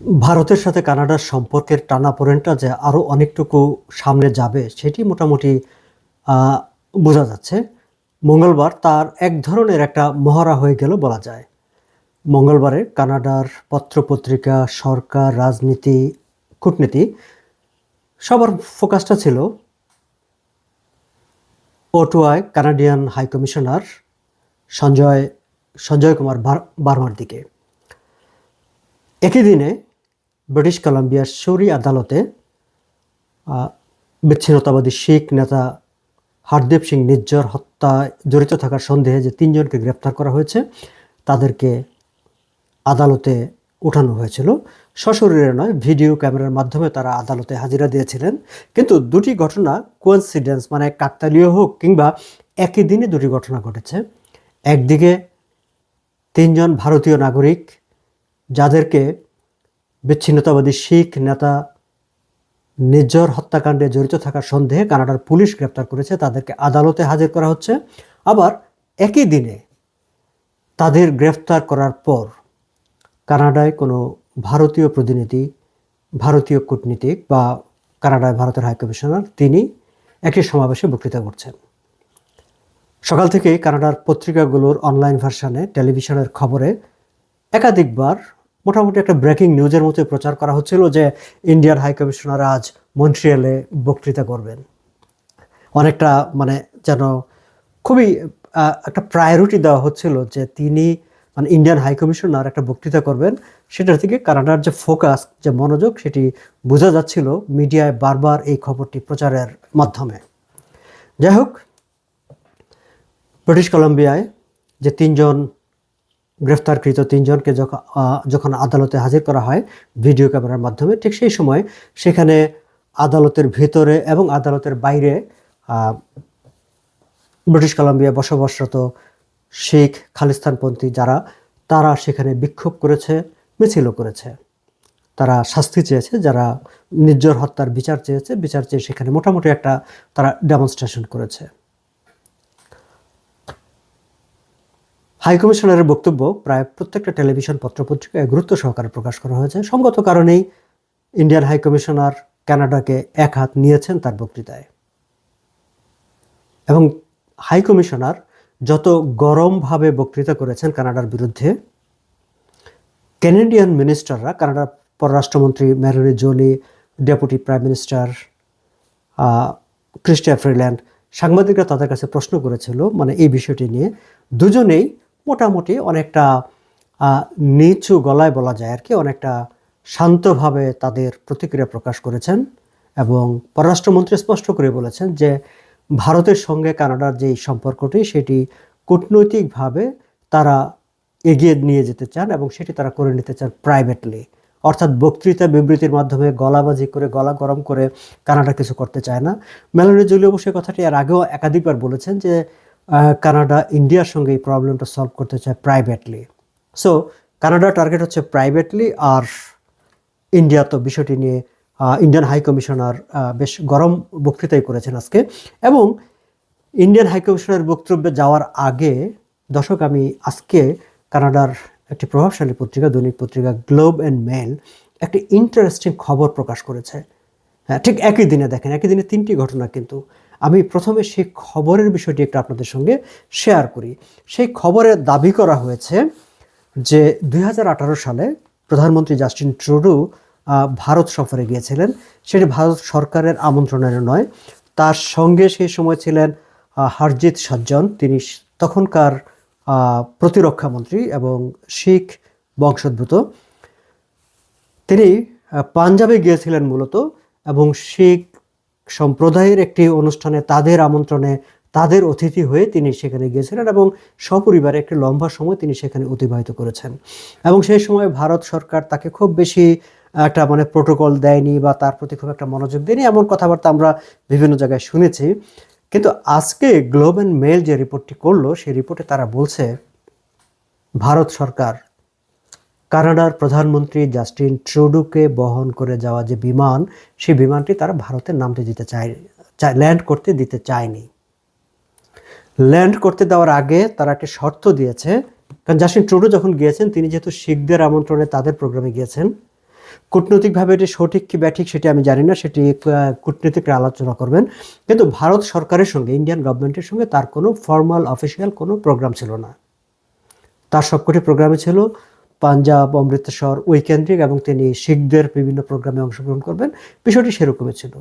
ভারতের সাথে কানাডার সম্পর্কের টানাপোড়েনটা যে আরও অনেকটুকু সামনে যাবে, সেটি মোটামুটি বোঝা যাচ্ছে। মঙ্গলবার তার এক ধরনের একটা মহড়া হয়ে গেল বলা যায়। মঙ্গলবারে কানাডার পত্রপত্রিকা, সরকার, রাজনীতি, কূটনীতি, সবার ফোকাসটা ছিল ওটুয়ায় Canadian high commissioner Sanjay Sanjay Kumar বার্মার দিকে। একই দিনে ব্রিটিশ কলাম্বিয়ার সৌরি আদালতে বিচ্ছিন্নতাবাদী শিখ নেতা হরদেব সিং নিজ্জর হত্যায় জড়িত থাকার সন্দেহে যে তিনজনকে গ্রেপ্তার করা হয়েছে, তাদেরকে আদালতে উঠানো হয়েছিল। সশরীরে নয়, ভিডিও ক্যামেরার মাধ্যমে তারা আদালতে হাজিরা দিয়েছিলেন। কিন্তু দুটি ঘটনা কোয়েন্সিডেন্স মানে কাকতালীয় হোক কিংবা একই দিনে দুটি ঘটনা ঘটেছে। একদিকে তিনজন ভারতীয় নাগরিক যাদেরকে বিচ্ছিন্নতাবাদী শিখ নেতা নির্জর হত্যাকাণ্ডে জড়িত থাকার সন্দেহে কানাডার পুলিশ গ্রেপ্তার করেছে, তাদেরকে আদালতে হাজির করা হচ্ছে। আবার একই দিনে তাদের গ্রেফতার করার পর কানাডায় কোনো ভারতীয় প্রতিনিধি, ভারতীয় কূটনীতিক বা কানাডায় ভারতের হাইকমিশনার তিনি একটি সমাবেশে বক্তৃতা করছেন। সকাল থেকেই কানাডার পত্রিকাগুলোর অনলাইন ভার্সানে টেলিভিশনের খবরে একাধিকবার মোটামুটি একটা ব্রেকিং নিউজের মতো প্রচার করা হচ্ছিল যে ইন্ডিয়ান হাই কমিশনার আজ মন্ট্রিয়ালে বক্তৃতা করবেন। অনেকটা মানে যেন খুবই একটা প্রায়োরিটি দেওয়া হচ্ছিল যে তিনি মানে ইন্ডিয়ান হাই কমিশনার একটা বক্তৃতা করবেন। সেটার থেকে কানাডার যে ফোকাস, যে মনোযোগ, সেটি বোঝা যাচ্ছিল মিডিয়ায় বারবার এই খবরটি প্রচারের মাধ্যমে। যাই হোক, ব্রিটিশ কলম্বিয়ায় যে তিনজন গ্রেফতারকৃত তিনজনকে যখন আদালতে হাজির করা হয়, ভিডিও ক্যামেরার মাধ্যমে, ঠিক সেই সময় সেখানে আদালতের ভিতরে এবং আদালতের বাইরে ব্রিটিশ কলাম্বিয়া বসবাসরত শিখ খালিস্তানপন্থী যারা, তারা সেখানে বিক্ষোভ করেছে, মিছিলও করেছে। তারা শাস্তি চেয়েছে, যারা নির্জর হত্যার বিচার চেয়েছে, বিচার চেয়ে সেখানে মোটামুটি একটা তারা ডেমনস্ট্রেশন করেছে। হাইকমিশনারের বক্তব্য প্রায় প্রত্যেকটা টেলিভিশন পত্রপত্রিকায় গুরুত্ব সহকারে প্রকাশ করা হয়েছে। সঙ্গত কারণেই ইন্ডিয়ান হাইকমিশনার কানাডাকে এক হাত নিয়েছেন তার বক্তৃতায়। এবং হাইকমিশনার যত গরমভাবে বক্তৃতা করেছেন কানাডার বিরুদ্ধে ক্যানেডিয়ান মিনিস্টাররা, কানাডার পররাষ্ট্রমন্ত্রী Melanie Joly, deputy prime minister Chrystia Freeland, সাংবাদিকরা তাদের কাছে প্রশ্ন করেছিল মানে এই বিষয়টি নিয়ে। দুজনেই মোটামুটি অনেকটা নিচু গলায় বলা যায় আর কি অনেকটা শান্তভাবে তাদের প্রতিক্রিয়া প্রকাশ করেছেন এবং পররাষ্ট্রমন্ত্রী স্পষ্ট করে বলেছেন যে ভারতের সঙ্গে কানাডার যেই সম্পর্কটি, সেটি কূটনৈতিকভাবে তারা এগিয়ে নিয়ে যেতে চান এবং সেটি তারা করে নিতে চান প্রাইভেটলি অর্থাৎ বক্তৃতা বিবৃতির মাধ্যমে গলাবাজি করে, গলা গরম করে কানাডা কিছু করতে চায় না। মেলানি জুলি অবশ্য কথাটি এর আগেও একাধিকবার বলেছেন যে কানাডা, ইন্ডিয়ার সঙ্গে এই প্রবলেমটা সলভ করতে চায় প্রাইভেটলি সো কানাডার টার্গেট হচ্ছে প্রাইভেটলি আর ইন্ডিয়া তো বিষয়টি নিয়ে ইন্ডিয়ান হাই কমিশনার বেশ গরম বক্তৃতাই করেছেন আজকে। এবং ইন্ডিয়ান হাই কমিশনের বক্তব্যে যাওয়ার আগে দর্শক, আমি আজকে কানাডার একটি প্রভাবশালী পত্রিকা, দৈনিক পত্রিকা গ্লোব অ্যান্ড মেল একটি ইন্টারেস্টিং খবর প্রকাশ করেছে। হ্যাঁ ঠিক একই দিনে দেখেন, একই দিনে তিনটি ঘটনা কিন্তু আমি প্রথমে সেই খবরের বিষয়টি একটু আপনাদের সঙ্গে শেয়ার করি। সেই খবরে দাবি করা হয়েছে যে দুই হাজার আঠারো সালে প্রধানমন্ত্রী জাস্টিন ট্রুডু ভারত সফরে গিয়েছিলেন। সেটি ভারত সরকারের আমন্ত্রণের নয়। তার সঙ্গে সেই সময় ছিলেন হরজিৎ সজ্জন। তিনি তখনকার প্রতিরক্ষা মন্ত্রী এবং শিখ বংশোদ্ভূত। তিনি পাঞ্জাবে গিয়েছিলেন মূলত এবং শিখ সম্প্রদায়ের একটি অনুষ্ঠানে তাদের আমন্ত্রণে তাদের অতিথি হয়ে তিনি সেখানে গিয়েছিলেন এবং সপরিবারে একটি লম্বা সময় তিনি সেখানে অতিবাহিত করেছেন। এবং সেই সময় ভারত সরকার তাকে খুব বেশি একটা মানে প্রোটোকল দেয়নি বা তার প্রতি খুব একটা মনোযোগ দেয়নি, এমন কথাবার্তা আমরা বিভিন্ন জায়গায় শুনেছি। কিন্তু আজকে গ্লোব অ্যান্ড মেল যে রিপোর্টটি করল, সেই রিপোর্টে তারা বলছে, ভারত সরকার কানাডার প্রধানমন্ত্রী জাস্টিন ট্রুডুকে বহন করে যাওয়া যে বিমান, সেই বিমানটি তারা ভারতে নামতে দিতে চায় ল্যান্ড করতে দিতে চায়নি। ল্যান্ড করতে দেওয়ার আগে তারা একটা শর্ত দিয়েছে, কারণ জাস্টিন ট্রুডো যখন গিয়েছেন, তিনি যেহেতু শিখদের আমন্ত্রণে তাদের প্রোগ্রামে গিয়েছেন। কূটনৈতিকভাবে এটি সঠিক কি ব্যাঠিক সেটি আমি জানি না, সেটি কূটনীতিকরা আলোচনা করবেন। কিন্তু ভারত সরকারের সঙ্গে, ইন্ডিয়ান গভর্নমেন্টের সঙ্গে তার কোনো ফর্মাল, অফিসিয়াল কোনো প্রোগ্রাম ছিল না। তার সবকটি প্রোগ্রামে ছিল পাঞ্জাব, অমৃতসর, ওই কেন্দ্রিক এবং তিনি শিখদের বিভিন্ন প্রোগ্রামে অংশগ্রহণ করবেন। বিষয়টি সেরকমই ছিল।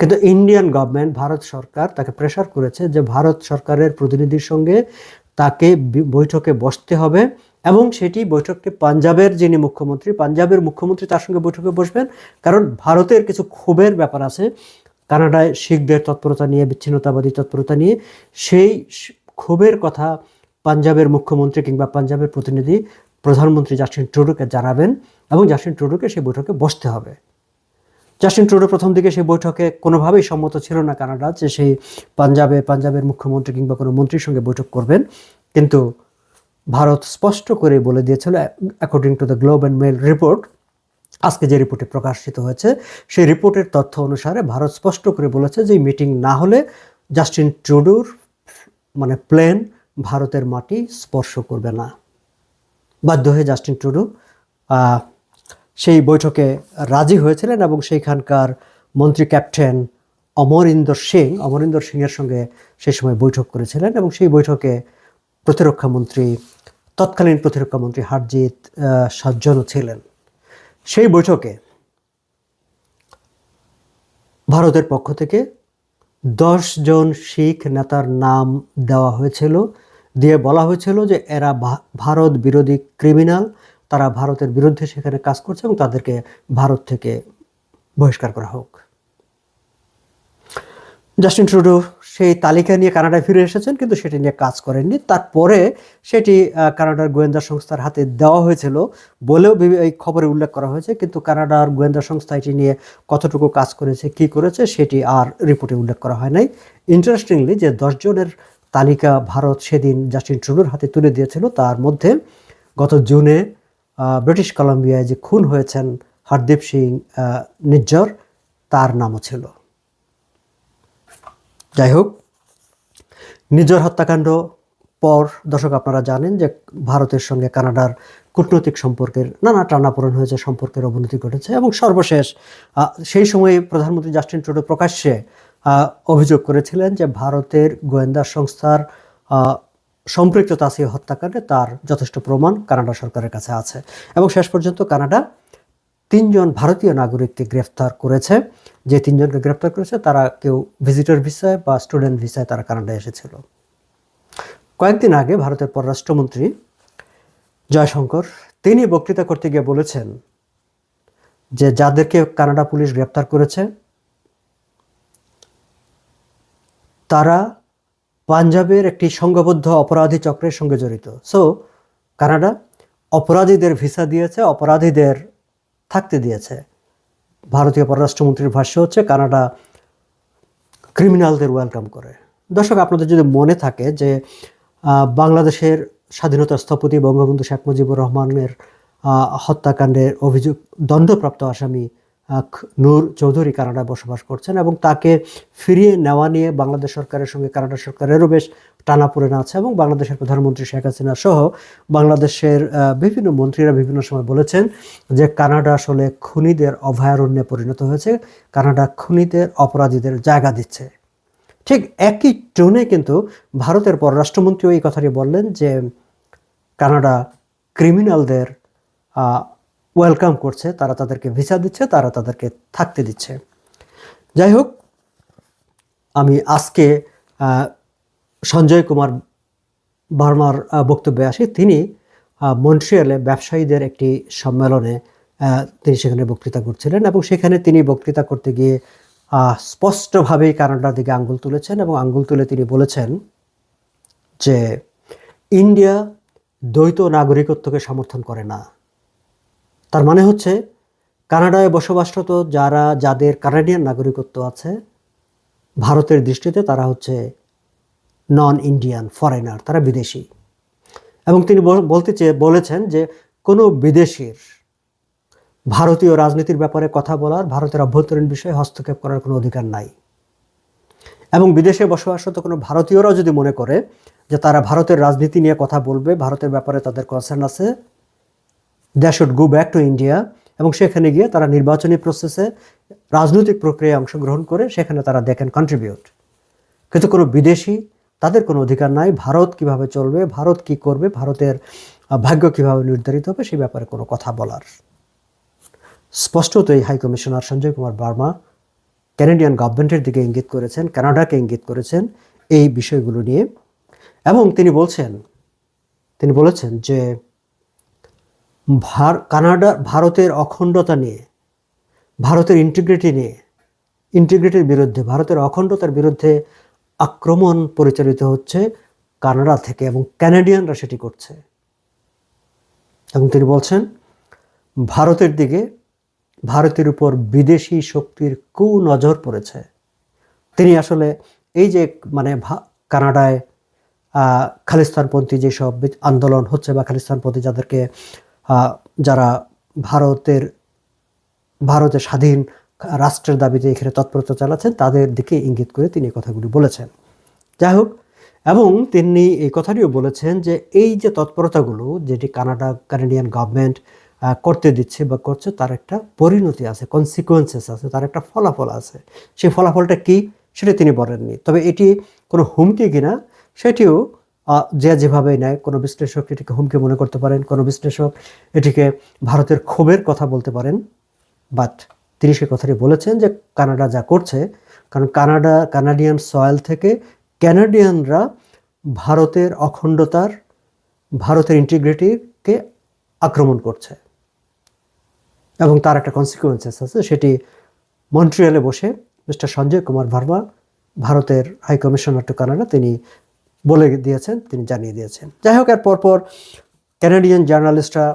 কিন্তু ইন্ডিয়ান গভর্নমেন্ট, ভারত সরকার তাকে প্রেশার করেছে যে ভারত সরকারের প্রতিনিধির সঙ্গে তাকে বৈঠকে বসতে হবে এবং সেটি বৈঠকটি পাঞ্জাবের যিনি মুখ্যমন্ত্রী, পাঞ্জাবের মুখ্যমন্ত্রী তার সঙ্গে বৈঠকে বসবেন। কারণ ভারতের কিছু ক্ষোভের ব্যাপার আছে। কানাডায় শিখদের তৎপরতা নিয়ে, বিচ্ছিন্নতাবাদী তৎপরতা নিয়ে সেই ক্ষোভের কথা পাঞ্জাবের মুখ্যমন্ত্রী কিংবা পাঞ্জাবের প্রতিনিধি প্রধানমন্ত্রী জাস্টিন ট্রুডোকে জানাবেন এবং জাস্টিন ট্রুডোকে সেই বৈঠকে বসতে হবে। জাস্টিন ট্রুডো প্রথম দিকে সেই বৈঠকে কোনোভাবেই সম্মত ছিল না কানাডা যে সেই পাঞ্জাবে, পাঞ্জাবের মুখ্যমন্ত্রী কিংবা কোনো মন্ত্রীর সঙ্গে বৈঠক করবেন। কিন্তু ভারত স্পষ্ট করে বলে দিয়েছিল according to the Globe and Mail report আজকে যে রিপোর্টে প্রকাশিত হয়েছে, সেই রিপোর্টের তথ্য অনুসারে ভারত স্পষ্ট করে বলেছে যে মিটিং না হলে জাস্টিন ট্রুডোর মানে প্লেন ভারতের মাটি স্পর্শ করবে না। বাধ্য হয়ে জাস্টিন ট্রুডো সেই বৈঠকে রাজি হয়েছিলেন এবং সেইখানকার মন্ত্রী ক্যাপ্টেন অমরিন্দর সিং, অমরিন্দর সিংয়ের সঙ্গে সেই সময় বৈঠক করেছিলেন এবং সেই বৈঠকে প্রতিরক্ষা মন্ত্রী, তৎকালীন প্রতিরক্ষা মন্ত্রী হারজিৎ সজ্জনও ছিলেন। সেই বৈঠকে ভারতের পক্ষ থেকে দশ জন শিখ নেতার নাম দেওয়া হয়েছিল। দিয়ে বলা হয়েছিল যে এরা ভারত বিরোধী ক্রিমিনাল। তারা ভারতের বিরুদ্ধে সেখানে কাজ করছে এবং তাদেরকে ভারত থেকে বহিষ্কার করা হোক। জাস্টিন ট্রুডো সেই তালিকা নিয়ে কানাডায় ফিরে এসেছেন, কিন্তু সেটি নিয়ে কাজ করেননি। তারপরে সেটি কানাডার গোয়েন্দা সংস্থার হাতে দেওয়া হয়েছিল বলেও এই খবরে উল্লেখ করা হয়েছে। কিন্তু কানাডার গোয়েন্দা সংস্থা এটি নিয়ে কতটুকু কাজ করেছে, কি করেছে, সেটি আর রিপোর্টে উল্লেখ করা হয় নাই। ইন্টারেস্টিংলি যে দশজনের তালিকা ভারত সেদিন জাস্টিন ট্রুডোর হাতে তুলে দিয়েছিল। তার মধ্যে গত জুনে ব্রিটিশ কলম্বিয়ায় যে খুন হয়েছেন হরদীপ সিং নিজ্জর, তার নামও ছিল। যাই হোক নিজের হত্যাকাণ্ড পর দর্শক আপনারা জানেন যে ভারতের সঙ্গে কানাডার কূটনৈতিক সম্পর্কের নানা টানাপোড়েন হয়েছে, সম্পর্কের অবনতি ঘটেছে এবং সর্বশেষ সেই সময়ে প্রধানমন্ত্রী জাস্টিন ট্রুডো প্রকাশ্যে অভিযোগ করেছিলেন যে ভারতের গোয়েন্দা সংস্থার আহ, সম্পৃক্ততা আছে হত্যাকাণ্ডে তার যথেষ্ট প্রমাণ কানাডা সরকারের কাছে আছে। এবং শেষ পর্যন্ত কানাডা তিনজন ভারতীয় নাগরিককে গ্রেফতার করেছে। যে তিনজনকে গ্রেফতার করেছে তারা কেউ ভিজিটর ভিসায় বা স্টুডেন্ট ভিসায় তারা কানাডায় এসেছিল। কয়েকদিন আগে ভারতের পররাষ্ট্রমন্ত্রী জয়শঙ্কর তিনি বক্তৃতা করতে গিয়ে বলেছেন যে যাদেরকে কানাডা পুলিশ গ্রেপ্তার করেছে তারা পাঞ্জাবের একটি সংঘবদ্ধ অপরাধী চক্রের সঙ্গে জড়িত। সো কানাডা অপরাধীদের ভিসা দিয়েছে, অপরাধীদের থাকতে দিয়েছে। ভারতীয় পররাষ্ট্রমন্ত্রীর ভাষ্য হচ্ছে, কানাডা ক্রিমিনালদের ওয়েলকাম করে। দর্শক, আপনাদের যদি মনে থাকে যে বাংলাদেশের স্বাধীনতা স্থপতি বঙ্গবন্ধু শেখ মুজিবুর রহমানের হত্যাকাণ্ডের অভিযোগ দণ্ডপ্রাপ্ত আসামি নূর চৌধুরী কানাডায় বসবাস করছেন এবং তাকে ফিরিয়ে নেওয়া নিয়ে বাংলাদেশ সরকারের সঙ্গে কানাডা সরকারেরও বেশ টানাপোড়েন আছে এবং বাংলাদেশের প্রধানমন্ত্রী শেখ হাসিনা সহ বাংলাদেশের বিভিন্ন মন্ত্রীরা বিভিন্ন সময় বলেছেন যে কানাডা আসলে খুনিদের অভয়ারণ্যে পরিণত হয়েছে। কানাডা খুনিদের অপরাধীদের জায়গা দিচ্ছে। ঠিক একই টোনে কিন্তু ভারতের পররাষ্ট্রমন্ত্রীও এই কথাটি বললেন যে কানাডা ক্রিমিনালদের ওয়েলকাম করছে, তারা তাদেরকে ভিসা দিচ্ছে, তারা তাদেরকে থাকতে দিচ্ছে। যাই হোক আমি আজকে সঞ্জয় কুমার বার্মার বক্তব্যে আসি। তিনি মন্ট্রিয়ালে ব্যবসায়ীদের একটি সম্মেলনে তিনি সেখানে বক্তৃতা করছিলেন এবং সেখানে তিনি বক্তৃতা করতে গিয়ে স্পষ্টভাবেই কানাডার দিকে আঙ্গুল তুলেছেন এবং আঙ্গুল তুলে তিনি বলেছেন যে ইন্ডিয়া দ্বৈত নাগরিকত্বকে সমর্থন করে না। তার মানে হচ্ছে কানাডায় বসবাসরত যারা, যাদের কানাডিয়ান নাগরিকত্ব আছে, ভারতের দৃষ্টিতে তারা হচ্ছে নন ইন্ডিয়ান ফরেনার তারা বিদেশি। এবং তিনি বল- বলতে চেয়ে, বলেছেন যে কোনো বিদেশির ভারতীয় রাজনীতির ব্যাপারে কথা বলার, ভারতের অভ্যন্তরীণ বিষয়ে হস্তক্ষেপ করার কোনো অধিকার নাই। এবং বিদেশে বসবাসরত কোনো ভারতীয়রাও যদি মনে করে যে তারা ভারতের রাজনীতি নিয়ে কথা বলবে, ভারতের ব্যাপারে তাদের কনসার্ন আছে they should go back to India এবং সেখানে গিয়ে তারা নির্বাচনী প্রসেসে রাজনৈতিক প্রক্রিয়ায় অংশগ্রহণ করে সেখানে তারা দেখেন কন্ট্রিবিউট কিন্তু কোনো বিদেশি, তাদের কোনো অধিকার নাই। ভারত কীভাবে চলবে? ভারত কি করবে? ভারতের ভাগ্য কীভাবে নির্ধারিত হবে? সে ব্যাপারে কোনো কথা বলার। স্পষ্টতই high commissioner Sanjay Kumar Verma Canadian গভর্নমেন্টের দিকে ইঙ্গিত করেছেন কানাডাকে ইঙ্গিত করেছেন এই বিষয়গুলো নিয়ে। এবং তিনি বলছেন, তিনি বলেছেন যে ভার, কানাডা, ভারতের অখণ্ডতা নিয়ে, ভারতের ইন্টিগ্রিটি নিয়ে ইন্টিগ্রিটির বিরুদ্ধে, ভারতের অখণ্ডতার বিরুদ্ধে আক্রমণ পরিচালিত হচ্ছে কানাডা থেকে এবং ক্যানাডিয়ানরা সেটি করছে। এবং তিনি বলছেন, ভারতের দিকে ভারতের উপর বিদেশি শক্তির কু নজর পড়েছে। তিনি আসলে এই যে মানে কানাডায় খালিস্তানপন্থী যেসব আন্দোলন হচ্ছে বা খালিস্তানপন্থী যাদেরকে যারা ভারতের ভারতের স্বাধীন রাষ্ট্রের দাবিতে এখানে তৎপরতা চালাচ্ছেন, তাদের দিকে ইঙ্গিত করে তিনি এই কথাগুলি বলেছেন। যাই হোক, এবং তিনি এই কথাটিও বলেছেন যে এই যে তৎপরতাগুলো যেটি কানাডা, কানাডিয়ান গভর্নমেন্ট করতে দিচ্ছে বা করছে, তার একটা পরিণতি আছে কনসিকুয়েন্সেস আছে, তার একটা ফলাফল আছে। সেই ফলাফলটা কি, সেটা তিনি বলেননি। তবে এটি কোনো হুমকি কিনা, সেটিও যে যেভাবে নেয়, কোনো বিশ্লেষক এটিকে হুমকি মনে করতে পারেন, কোনো বিশ্লেষক এটিকে ভারতের ক্ষোভের কথা বলতে পারেন। বাট তিনি সে কথাটি বলেছেন যে কানাডা যা করছে, কারণ কানাডা, কানাডিয়ান সয়েল থেকে ক্যানাডিয়ানরা ভারতের অখণ্ডতার, ভারতের ইন্টিগ্রিটিকে আক্রমণ করছে। এবং তার একটা কনসিকুয়েন্সেস আছে, সেটি মন্ট্রিয়ালে বসে মিস্টার সঞ্জয় কুমার ভার্মা, ভারতের হাই কমিশনার টু কানাডা তিনি বলে দিয়েছেন, তিনি জানিয়ে দিয়েছেন। যাই হোক এর পরপর ক্যানাডিয়ান জার্নালিস্টরা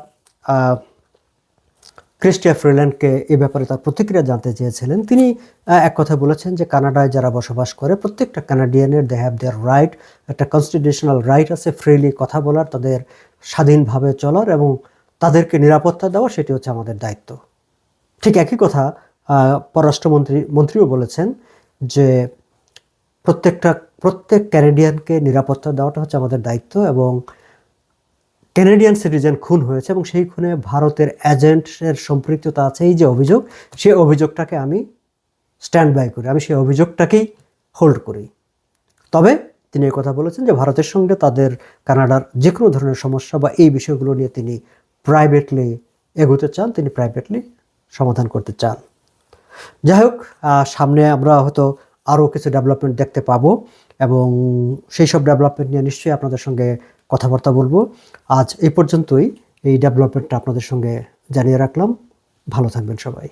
ক্রিস্টিয়া ফ্রিল্যান্ডকে এ ব্যাপারে তার প্রতিক্রিয়া জানতে চেয়েছিলেন। তিনি এক কথা বলেছেন যে কানাডায় যারা বসবাস করে, প্রত্যেকটা কানাডিয়ানের দে হ্যাভ দেয়ার রাইট একটা কনস্টিটিউশনাল রাইট আছে ফ্রিলি কথা বলার, তাদের স্বাধীনভাবে চলার এবং তাদেরকে নিরাপত্তা দেওয়া, সেটি হচ্ছে আমাদের দায়িত্ব। ঠিক একই কথা পররাষ্ট্রমন্ত্রী, মন্ত্রীও বলেছেন যে প্রত্যেকটা প্রত্যেক ক্যানাডিয়ানকে নিরাপত্তা দেওয়াটা হচ্ছে আমাদের দায়িত্ব এবং ক্যানাডিয়ান সিটিজেন খুন হয়েছে এবং সেই খুনে ভারতের এজেন্টের সম্পৃক্ততা আছে। এই যে অভিযোগ, সেই অভিযোগটাকে আমি স্ট্যান্ড বাই করি। আমি সেই অভিযোগটাকেই হোল্ড করি। তবে তিনি কথা বলেছেন যে ভারতের সঙ্গে তাদের, কানাডার যে কোনো ধরনের সমস্যা বা এই বিষয়গুলো নিয়ে তিনি প্রাইভেটলি এগোতে চান, তিনি প্রাইভেটলি সমাধান করতে চান। যাই হোক সামনে আমরা হয়তো আরও কিছু ডেভেলপমেন্ট দেখতে পাবো। এবং সেই সব ডেভেলপমেন্ট নিয়ে নিশ্চয়ই আপনাদের সঙ্গে কথাবার্তা বলব। আজ এই পর্যন্তই। এই ডেভেলপমেন্টটা আপনাদের সঙ্গে জানিয়ে রাখলাম। ভালো থাকবেন সবাই।